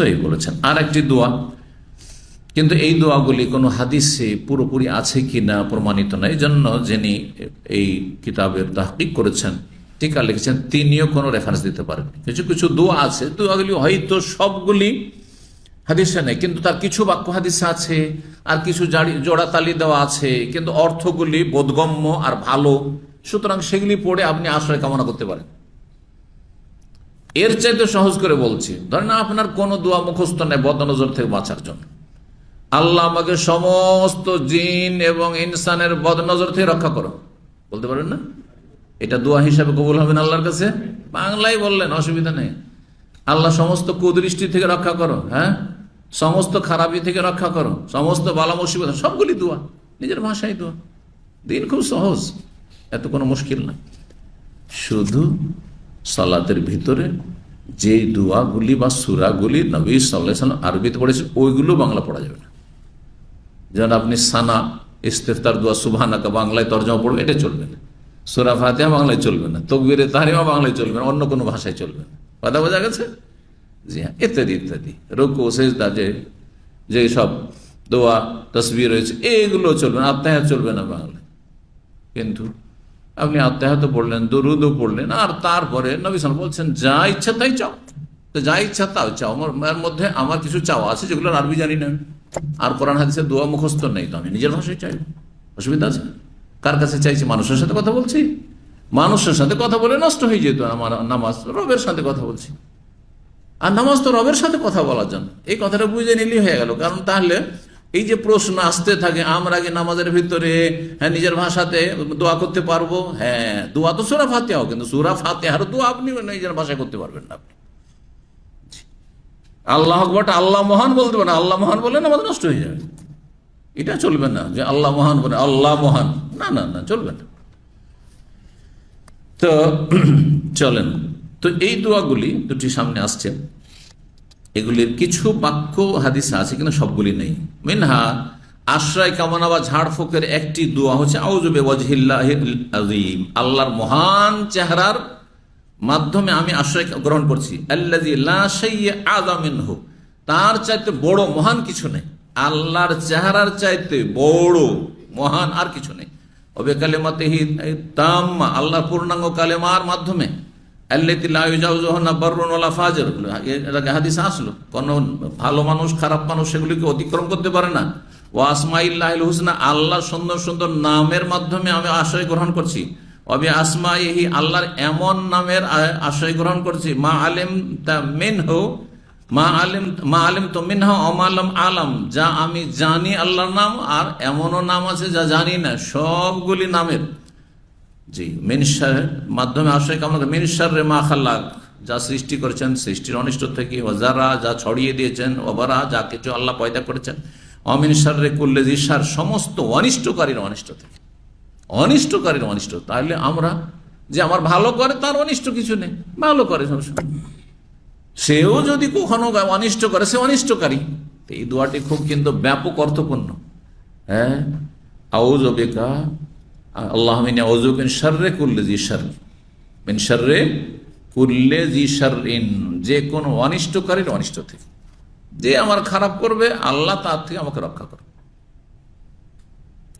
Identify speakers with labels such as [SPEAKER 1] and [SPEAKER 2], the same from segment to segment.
[SPEAKER 1] সহি বলেছেন। আর একটি দোয়া। কিন্তু এই দোয়াগুলি কোনো হাদিসে পুরোপুরি আছে কি না প্রমাণিত নয় জন্য যিনি এই কিতাবের তাহকিক করেছেন, টিকা লিখেছেন, তিনিও কোনো রেফারেন্স দিতে পারেন কিছু কিছু দোয়া আছে। দোয়াগুলি হয়তো সবগুলি হাদিসে নেই, কিন্তু তার কিছু বাক্য হাদিসে আছে, আর কিছু জাড়ি জোড়াতালি দেওয়া আছে, কিন্তু অর্থগুলি বোধগম্য আর ভালো। সুতরাং সেগুলি পড়ে আপনি আশ্রয় কামনা করতে পারেন। এর চাইতে সহজ করে বলছি, ধরেন আপনার কোনো দোয়া মুখস্থ নেই বদনজর থেকে বাঁচার জন্য। আল্লাহ আমাকে সমস্ত জিন এবং ইনসানের বদনজর থেকে রক্ষা করো বলতে পারেন না? এটা দোয়া হিসাবে কবুল হবে না আল্লাহর কাছে? বাংলায় বললেন, অসুবিধা নেই। আল্লাহ সমস্ত কুদৃষ্টি থেকে রক্ষা করো হ্যাঁ? সমস্ত খারাপি থেকে রক্ষা করো, সমস্ত বালা মুসিবত, সবগুলি দোয়া, নিজের ভাষায় দোয়া। দিন খুব সহজ, এত কোনো মুশকিল না। শুধু সালাতের ভিতরে যে দোয়াগুলি বা সুরাগুলি নবী সাল্লাম আরবিতে পড়েছে, ওইগুলো বাংলা পড়া যাবে না। যেমন আপনি সানা, ইস্তেফতার দোয়া, সুবহানাকা, বাংলায় তর্জমা পড়বে, এটা চলবে না। সুরা ফাতেহা বাংলায় চলবে না, তকবিরে তাহারিমা বাংলায় চলবে না, অন্য কোনো ভাষায় চলবে না। কথা বোঝা গেছে? জি হ্যাঁ ইত্যাদি ইত্যাদি। রুকু, সেজদা, যে যে সব দোয়া তসবির রয়েছে, এগুলো চলবে না আত্মাহাত চলবে না বাংলায়। কিন্তু আপনি আত্মাহাত পড়লেন, দরুদও পড়লেন, আর তারপরে নবী সাল বলছেন, যা ইচ্ছা তাই চাও। তো যা ইচ্ছা তাও চাও। আমার মধ্যে আমার কিছু চাওয়া আছে, যেগুলো আরবি জানি না। আর কোরআন হাদিসের দোয়া মুখস্থ নেই তো, আমি নিজের ভাষায় চাই। অসুবিধা আছে? কার কাছে চাইছি? মানুষের সাথে কথা বলছি? মানুষের সাথে কথা বলে নষ্ট হয়ে যেত আমার নামাজ, রবের সাথে কথা বলছি। আর নামাজ তো রবের সাথে কথা বলার জন্য। এই কথাটা বুঝে নিলেই হয়ে গেল। কারণ তাহলে এই যে প্রশ্ন আসতে থাকে, আমরা আগে নামাজের ভিতরে হ্যাঁ নিজের ভাষাতে দোয়া করতে পারব? হ্যাঁ দোয়া তো সুরা ফাতেহাও, কিন্তু সুরা ফাতেহার দোয়া আপনি নিজের ভাষায় করতে পারবেন না আপনি। আল্লাহ আকবরটা আল্লাহ মহান বলতে পারেন, আল্লাহ মহান বললেন আমাদের নষ্ট হয়ে যাবে। এটা চলবে না যে আল্লাহ মহান বলে, আল্লাহ মহান। না না না, চলবে না। তো, চলেন। তো এই দোয়াগুলি দুটি সামনে আসছে। এগুলির কিছু বাক্য হাদিসে আছে কিন্তু সবগুলি নেই। মিনহা আশ্রয় কামনা বা ঝাড়ফুঁকের একটি দোয়া হচ্ছে আউজবে আজিম আল্লাহর মহান চেহারার মাধ্যমে আমি আশ্রয় গ্রহণ করছি। তার চাইতে বড় মহান কিছু নেই। আল্লাহর চেহারার চাইতে বড় মহান আর কিছু নেই। অবে কালেমাতে তাম্মা আল্লাহ পূর্ণাঙ্গ কালেমার মাধ্যমে আসলো। কোন ভালো মানুষ, খারাপ মানুষ সেগুলিকে করতে পারে না। আল্লাহ সুন্দর সুন্দর নামের মাধ্যমে আমি আশ্রয় গ্রহণ করছি। অবে আসমা ইহি আল্লাহর এমন নামের আশ্রয় গ্রহণ করছি। মা আলিম তা মেন হো মা আলিম মা আলিম তো মিনহা অমালম আলম। যা আমি জানি আল্লাহর নাম, আর এমনও নাম আছে যা জানি না। সবগুলি নামের। জি মিনসার মাধ্যমে আশ্রয় কামনা মিনসার রে মা খাল্লাক, যা সৃষ্টি করেছেন, সৃষ্টির অনিষ্ট থেকে যারা যা ছড়িয়ে দিয়েছেন ওবারা যা কিছু আল্লাহ পয়দা করেছেন অমিনসার রে কুল্লে দিশার সমস্ত অনিষ্টকারীর অনিষ্ট থেকে। অনিষ্টকারীর অনিষ্ট। তাহলে আমরা যে আমার ভালো করে, তার অনিষ্ট কিছু নেই। ভালো করে সবসময় সেও যদি কখনো অনিষ্ট করে, সে অনিষ্টকারী। এই দোয়াটি খুব কিন্তু ব্যাপক অর্থপূর্ণ। হ্যাঁ? আউজ বেকা যে কোনো অনিষ্টকারীর অনিষ্ট থেকে। যে আমার খারাপ করবে, আল্লাহ তার থেকে আমাকে রক্ষা করবে।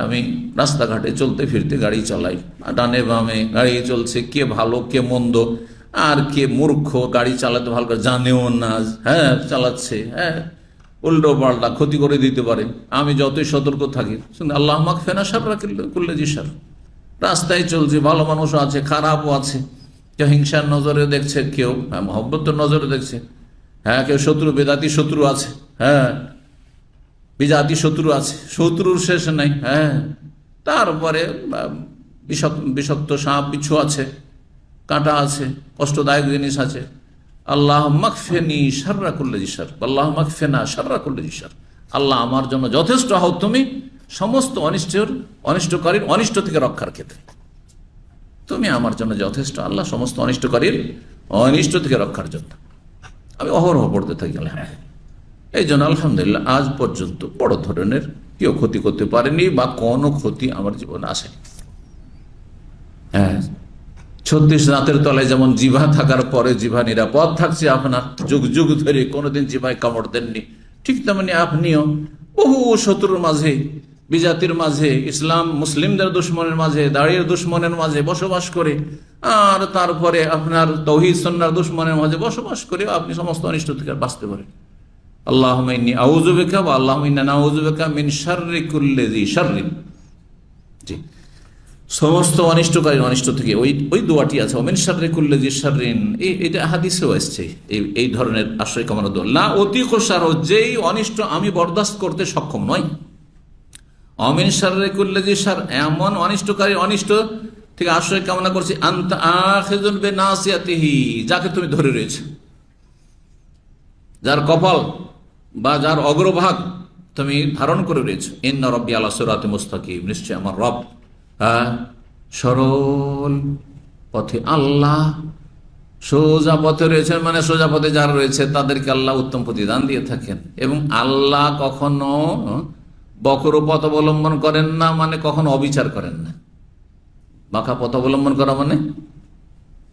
[SPEAKER 1] আমি রাস্তাঘাটে চলতে ফিরতে গাড়ি চালাই ডানে বামে গাড়ি চলছে, কে ভালো, কে মন্দ, আর কে মূর্খ, গাড়ি চালাতে ভালো করে জানেও না হ্যাঁ চালাচ্ছে হ্যাঁ। উল্টো পাল্টা ক্ষতি করে দিতে পারে। আমি যতই সতর্ক থাকি। শুনে আল্লাহ মাক ফেনা সার করলে জি সার রাস্তায় চলছে, ভালো মানুষও আছে, খারাপও আছে। কেউ হিংসার নজরে দেখছে, কেউ হ্যাঁ মহব্বতের নজরে দেখছে। হ্যাঁ কেউ শত্রু, বেদাতি শত্রু আছে হ্যাঁ। বিজাতি শত্রু আছে, শত্রুর শেষ নাই হ্যাঁ। তারপরে বিষাক্ত সাপ পিছু আছে, কাঁটা আছে, কষ্টদায়ক জিনিস আছে। আল্লাহ মাকফেনি সাররা করলে জিসার আল্লাহ মাকফেনা সাররা করলে জিসার আল্লাহ আমার জন্য যথেষ্ট হও তুমি, সমস্ত অনিষ্টের, অনিষ্টকারীর অনিষ্ট থেকে রক্ষার ক্ষেত্রে। তুমি আমার জন্য যথেষ্ট, আল্লাহ সমস্ত অনিষ্টকারীর অনিষ্ট থেকে রক্ষার জন্য। আমি অহরহ পড়তে থাকি, আলহামদুলিল্লাহ। এই জন্য আলহামদুলিল্লাহ, আজ পর্যন্ত বড় ধরনের কেউ ক্ষতি করতে পারেনি বা কোনো ক্ষতি আমার জীবনে আসেনি। হ্যাঁ। ছত্রিশ রাতের তলায় যেমন জিভা থাকার পরে জিভা নিরাপদ থাকছে, আপনার যুগ যুগ ধরে কোনোদিন জিভায় কামড় দেননি। ঠিক তেমনি আপনিও। বহু শত্রুর মাঝে, বিজাতির মাঝে, ইসলাম, মুসলিমদের দুশ্মনের মাঝে দাঁড়িয়ে দুশ্মনের মাঝে বসবাস করে, আর তারপরে আপনার তৌহিদ সন্ন্যার দুশ্মনের মাঝে বসবাস করে আপনি সমস্ত অনিষ্ট থেকে বাঁচতে পারেন। আল্লাহ আউজুবেকা বা আল্লাহ নাউজুবেকা মিন শার্রি কুল্লে জি জি। সমস্ত অনিষ্টকারী অনিষ্ট থেকে ওই ওই দোয়াটি আছে অমিন সার্রে করলে যে সার্রিন এই এটা হাদিসেও এসছে, এই এই ধরনের আশ্রয় কামানো দোয়া। লা অতি কোষার যেই অনিষ্ট আমি বরদাস্ত করতে সক্ষম নয় অমিন সার্রে করলে যে সার এমন অনিষ্টকারী অনিষ্ট থেকে আশ্রয় কামনা করছি, আন্তা আখেজন বে নাসিয়াতিহি যাকে তুমি ধরে রয়েছে। যার কপাল বা যার অগ্রভাগ তুমি ধারণ করে রয়েছে। ইন্না রব্বি আল্লাহ সুরাতে মুস্তাকিম নিশ্চয় আমার রব। সরল পথে আল্লাহ সোজা পথে রয়েছেন মানে সোজা পথে যারা রয়েছে, তাদেরকে আল্লাহ উত্তম প্রতিদান দিয়ে থাকেন। এবং আল্লাহ কখনো বকর পথ অবলম্বন করেন না মানে কখনো অবিচার করেন না। বাঁকা পথ অবলম্বন করা মানে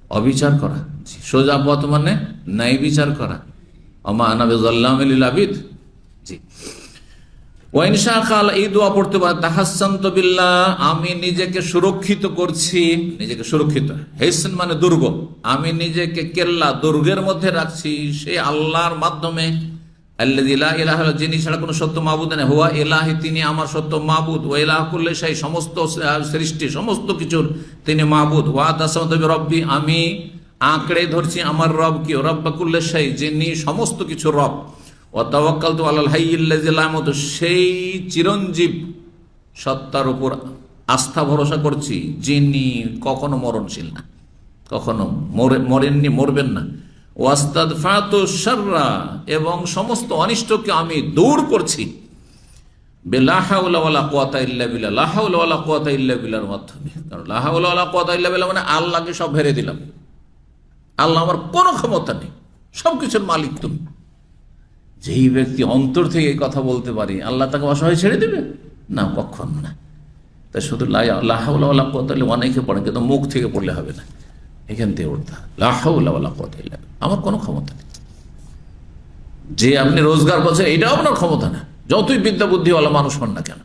[SPEAKER 1] অবিচার করা। সোজা পথ মানে ন্যায় বিচার করা। অমা আনাবেজাল্লাম আবিদ। জি। ওয়াইন শাহ এই দোয়া পড়তে পারে তাহাসান্ত বিল্লাহ, আমি নিজেকে সুরক্ষিত করছি। নিজেকে সুরক্ষিত, হেসেন মানে দুর্গ। আমি নিজেকে কেল্লা দুর্গের মধ্যে রাখছি, সেই আল্লাহর মাধ্যমে। যিনি ছাড়া কোনো সত্য মাবুদ নেই। হুয়া এলাহি তিনি আমার সত্য মাবুদ। ও এলাহ করলে সেই সমস্ত সৃষ্টি, সমস্ত কিছুর তিনি মাবুদ। ওয়া দাসামত রব্বি আমি আঁকড়ে ধরছি আমার রব কি রব্বা করলে সেই যিনি সমস্ত কিছু রব। ও তো আল্লাহ হাইয়িল্লাহ সেই চিরঞ্জীব সত্তার উপর আস্থা ভরসা করছি যিনি কখনো মরণশীল না, কখনো মরে- মরেননি, মরবেন না। ওয়াস্তাদ ফাতো সাররা এবং সমস্ত অনিষ্টকে আমি দূর করছি। মানে আল্লাহকে সব ভেরে দিলাম। আল্লাহ আমার কোনো ক্ষমতা নেই, সবকিছুর মালিক তুমি। যেই ব্যক্তি অন্তর থেকে কথা বলতে পারে, আল্লাহ তাকে অসহায় ছেড়ে দেবে? না, কখন না। তা শুধু লাহাউল্লাহ কোতালে অনেকে পড়ে, কিন্তু মুখ থেকে পড়লে হবে না। এখান থেকে উঠতে লাহাউল্লাহ কোতাল্লাহ আমার কোনো ক্ষমতা নেই। যে আপনি রোজগার করছেন, এটাও আপনার ক্ষমতা না। যতই বিদ্যা বুদ্ধিওয়ালা মানুষ হন না কেন।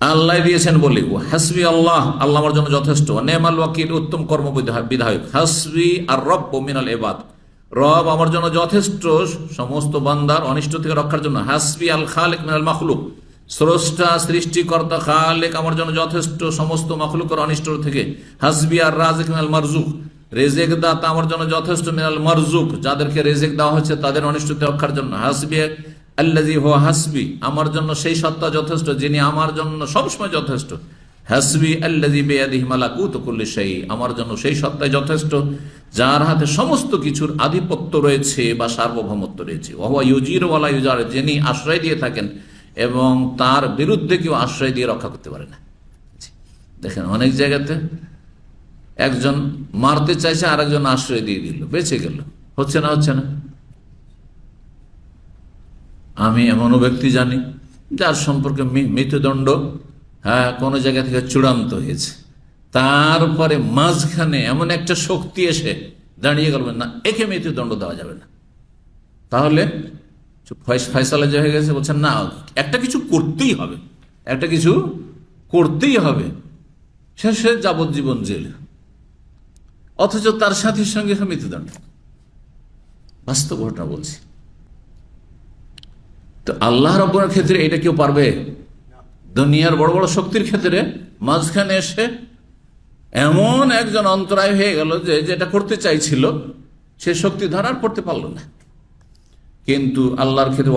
[SPEAKER 1] আল্লাহ দিয়েছেন বলি ও হাসবি আল্লাহ। আল্লাহ আমার জন্য যথেষ্ট। নেমাল উত্তম কর্ম বিধায়ক। হাসবি আর রব মিনাল এবাদ রব আমার জন্য যথেষ্ট সমস্ত বান্দার অনিষ্ট থেকে রক্ষার জন্য। হাসবি আল খালেক মিনাল মাখলুক। স্রষ্টা, সৃষ্টিকর্তা, খালেক আমার জন্য যথেষ্ট সমস্ত মাখলুকের অনিষ্ট থেকে। হাসবি আর রাজেক মিনাল মারজুক রেজেক দাতা আমার জন্য যথেষ্ট মিনাল মারজুক যাদেরকে রেজেক দেওয়া হচ্ছে তাদের অনিষ্ট থেকে রক্ষার জন্য। হাসবি আল্লাজি হো হাসবি, আমার জন্য সেই সত্তা যথেষ্ট যিনি আমার জন্য সবসময় যথেষ্ট। হাসবি আল্লাজি বেয়াদিহি মালাকুত কুল্লি সেই আমার জন্য সেই সত্তাই যথেষ্ট, যার হাতে সমস্ত কিছুর আধিপত্য রয়েছে বা সার্বভৌমত্ব রয়েছে। ওয়া ইউজির ওয়ালা যিনি আশ্রয় দিয়ে থাকেন এবং তার বিরুদ্ধে কেউ আশ্রয় দিয়ে রক্ষা করতে পারে না। দেখেন অনেক জায়গাতে একজন মারতে চাইছে আর একজন আশ্রয় দিয়ে দিল, বেঁচে গেল। হচ্ছে না হচ্ছে না? আমি এমনও ব্যক্তি জানি, যার সম্পর্কে মৃত্যুদণ্ড হ্যাঁ কোনো জায়গা থেকে চূড়ান্ত হয়েছে। তারপরে মাঝখানে এমন একটা শক্তি এসে দাঁড়িয়ে গেল, না, একে মৃত্যুদণ্ড দেওয়া যাবে না। তাহলে ফয়স- ফয়সালা যে হয়ে গেছে বলছেন না, একটা কিছু করতেই হবে। একটা কিছু করতেই হবে। শেষে যাবজ্জীবন জেল। অথচ তার সাথীর সঙ্গে মৃত্যুদণ্ড। বাস্তব ঘটনা বলছি। তো আল্লাহ রব্বরের ক্ষেত্রে এটা কেউ পারবে? দুনিয়ার বড় বড় শক্তির ক্ষেত্রে মাঝখানে এসে এমন একজন অন্তরায় হয়ে গেল যে যেটা করতে চাইছিল, সে শক্তি ধারার করতে পারল না। কিন্তু আল্লাহর ক্ষেত্রে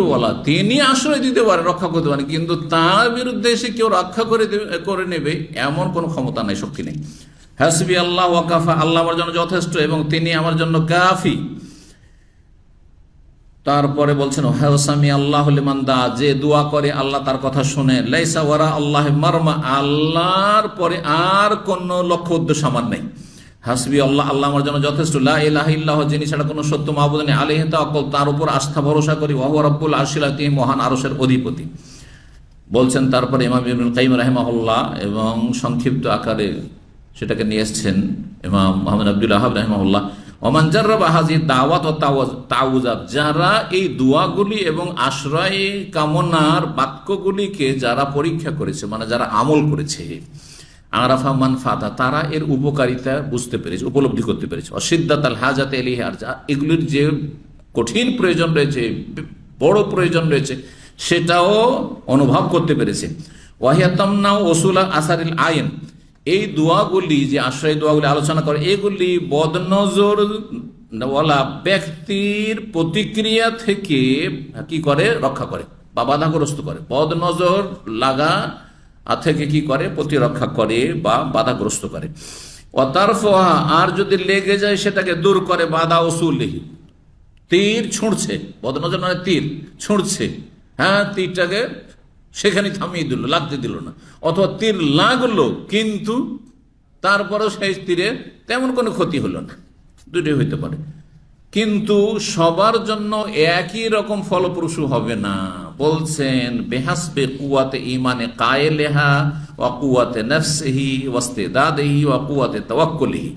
[SPEAKER 1] ওয়ালা, তিনি আশ্রয় দিতে পারেন রক্ষা করতে পারেন কিন্তু তার বিরুদ্ধে এসে কেউ রক্ষা করে করে নেবে, এমন কোনো ক্ষমতা নাই, শক্তি নেই। হাসবি আল্লাহ ওয়াকাফা আল্লাহ আমার জন্য যথেষ্ট এবং তিনি আমার জন্য কাফি। তারপরে বলছেন হাসামি আল্লাহ লিমান্দা যে দোয়া করে আল্লাহ তার কথা শুনে, লাইসা ওয়ারা আল্লাহ মারমা, আল্লাহর পরে আর কোন লক্ষ্য উদ্দেশ্য আমার নেই। হাসবি আল্লাহ আল্লাহ আমার জন্য যথেষ্ট। লা ইলাহা যিনি ছাড়া কোনো সত্য মাহবুদ নেই। আলিহ তাওয়াক্কুল, তার উপর আস্থা ভরসা করি। ওয়াহু রাব্বুল আরশিলা তিনি মহান আরসের অধিপতি। বলছেন, তারপরে ইমাম ইবনুল কাইম রাহিমাহুল্লাহ এবং সংক্ষিপ্ত আকারে সেটাকে নিয়ে এসছেন ইমাম মোহাম্মদ আব্দুল্লাহ রহমাল্লাহ ওমান জার্রাবা হাজির দাওয়াত ও তাউজাত যারা এই দোয়াগুলি এবং আশ্রয় কামনার বাক্যগুলিকে যারা পরীক্ষা করেছে মানে যারা আমল করেছে, আরাফা মান ফাতা তারা এর উপকারিতা বুঝতে পেরেছে, উপলব্ধি করতে পেরেছে। অসিদ্দাত আল হাজাত এলিহে আর এগুলির যে কঠিন প্রয়োজন রয়েছে, বড় প্রয়োজন রয়েছে, সেটাও অনুভব করতে পেরেছে। ওয়াহিয়াতামনা ওসুলা আসারিল আইন এই দোয়াগুলি যে আশ্রয় দোয়াগুলি আলোচনা করে, এগুলি বদনজর ওয়ালা ব্যক্তির প্রতিক্রিয়া থেকে কি করে? রক্ষা করে, বা বাধাগ্রস্ত করে। বদনজর লাগা থেকে কি করে? প্রতিরক্ষা করে বা বাধাগ্রস্ত করে। অতারফা আর যদি লেগে যায় সেটাকে দূর করে, বাধা ওসুলিহি। তীর ছুঁড়ছে। বদনজর মানে তীর, ছুঁড়ছে। হ্যাঁ তীরটাকে সেখানে থামিয়ে দিল, লাগতে দিল না। অথবা তীর লাগল, কিন্তু তারপরেও সেই তীরে তেমন কোনো ক্ষতি হলো না। দুটোই হইতে পারে। কিন্তু সবার জন্য একই রকম ফলপ্রসূ হবে না। বলছেন, বেহাসবে কুয়াতে ইমানে কায়েলেহা, ওয়া কুয়াতে নফসহি ওয়াস্তে দাদেহি ওয়া কুয়াতে তওয়াক্কুলিহি।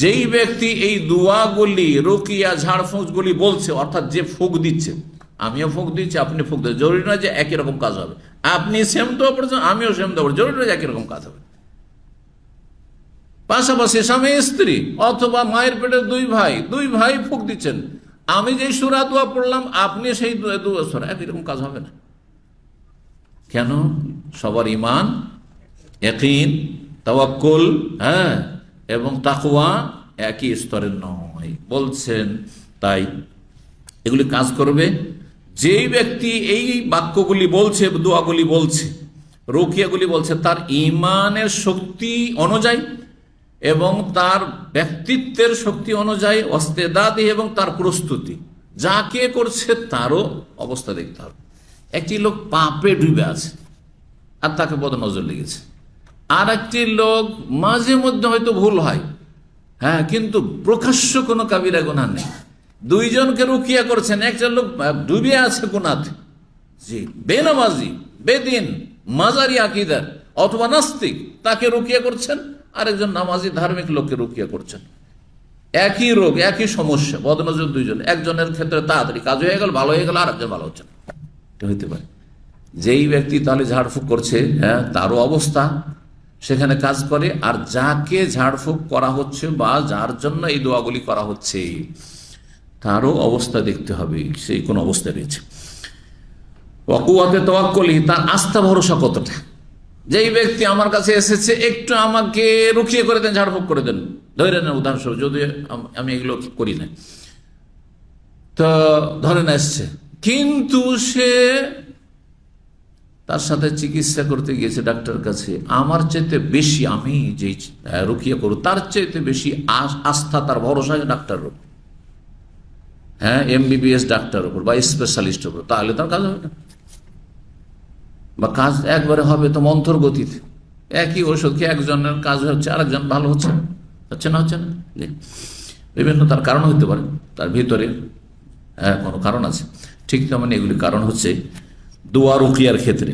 [SPEAKER 1] যেই ব্যক্তি এই দুয়াগুলি, রুকিয়া, ঝাড়ফুঁকগুলি বলছে, অর্থাৎ যে ফুক দিচ্ছে আমিও ফুক দিচ্ছি আপনি ফুক দিচ্ছেন জরুরি নয় যে একই রকম কাজ হবে। আপনি সেম তো পড়েছেন আমিও সেম তো জরুরি নয় যে একই রকম কাজ হবে। পাশাপাশি স্বামী স্ত্রী অথবা মায়ের পেটের দুই ভাই দুই ভাই ফুক দিচ্ছেন। আমি যে সুরা দোয়া পড়লাম, আপনি সেই দুয়া সুরা, একই রকম কাজ হবে না। কেন? সবার ইমান একইন তাওয়াক্কুল হ্যাঁ এবং তাকুয়া একই স্তরের নয়। বলছেন, তাই এগুলি কাজ করবে। যেই ব্যক্তি এই বাক্যগুলি বলছে, দোয়াগুলি বলছে, রোকিয়াগুলি বলছে, তার ইমানের শক্তি অনুযায়ী এবং তার ব্যক্তিত্বের শক্তি অনুযায়ী, অস্তেদাদি এবং তার প্রস্তুতি। যা কে করছে তারও অবস্থা দেখতে হবে। একটি লোক পাপে ডুবে আছে আর তাকে বদ নজর লেগেছে। আর একটি লোক মাঝে মধ্যে হয়তো ভুল হয়। হ্যাঁ কিন্তু প্রকাশ্য কোনো কাবিরা গোনা নেই। দুইজনকে রুকিয়া করছেন। একজন লোক ডুবে আছে গুণাতে জি, বেনামাজি, বেদিন, মাজারি আকিদার, অথবা নাস্তিক, তাকে রুকিয়া করছেন। আরেকজন নামাজি, ধার্মিক লোককে রুকিয়া করছেন। একই রোগ, একই সমস্যা, বদনজর দুইজন। একজনের ক্ষেত্রে তাড়াতাড়ি কাজ হয়ে গেল, ভালো হয়ে গেল আর আরেকজন ভালো হচ্ছে না। হইতে পারে। যেই ব্যক্তি তাহলে ঝাড়ফুঁক করছে হ্যাঁ তারও অবস্থা। সেখানে কাজ করে, আর যাকে ঝাড়ফুঁক করা হচ্ছে বা যার জন্য এই দোয়াগুলি করা হচ্ছে তারও অবস্থা দেখতে হবে, সেই কোন অবস্থায় রয়েছে। অকুয়াতে তোয়াক্কলি তার আস্থা ভরসা কতটা? যেই ব্যক্তি আমার কাছে এসেছে, একটু আমাকে রুখিয়ে করে দেন, ঝাড়ফুঁক করে দেন। ধরে নেন উদাহরণস্বরূপ, যদি আমি এগুলো করি না তো ধরে না, এসছে। কিন্তু সে তার সাথে চিকিৎসা করতে গিয়েছে ডাক্তার কাছে। আমার চাইতে বেশি আমি যে রুকিয়া করব তার চাইতে বেশি আস্থা, তার ভরসা ডাক্তার উপর। হ্যাঁ এমবিবিএস ডাক্তার উপর বা স্পেশালিস্ট উপর তাহলে তার কাজ হবে না। বা কাজ একবারে হবে তো মন্থর গতিতে একই ওষুধ কি একজনের কাজ হচ্ছে, আরেকজন ভালো হচ্ছে হচ্ছে না হচ্ছে না? বিভিন্ন তার কারণ হতে পারে, তার ভিতরে হ্যাঁ কোনো কারণ আছে। ঠিক তেমন এগুলি কারণ হচ্ছে দোয়া রুকিয়ার ক্ষেত্রে।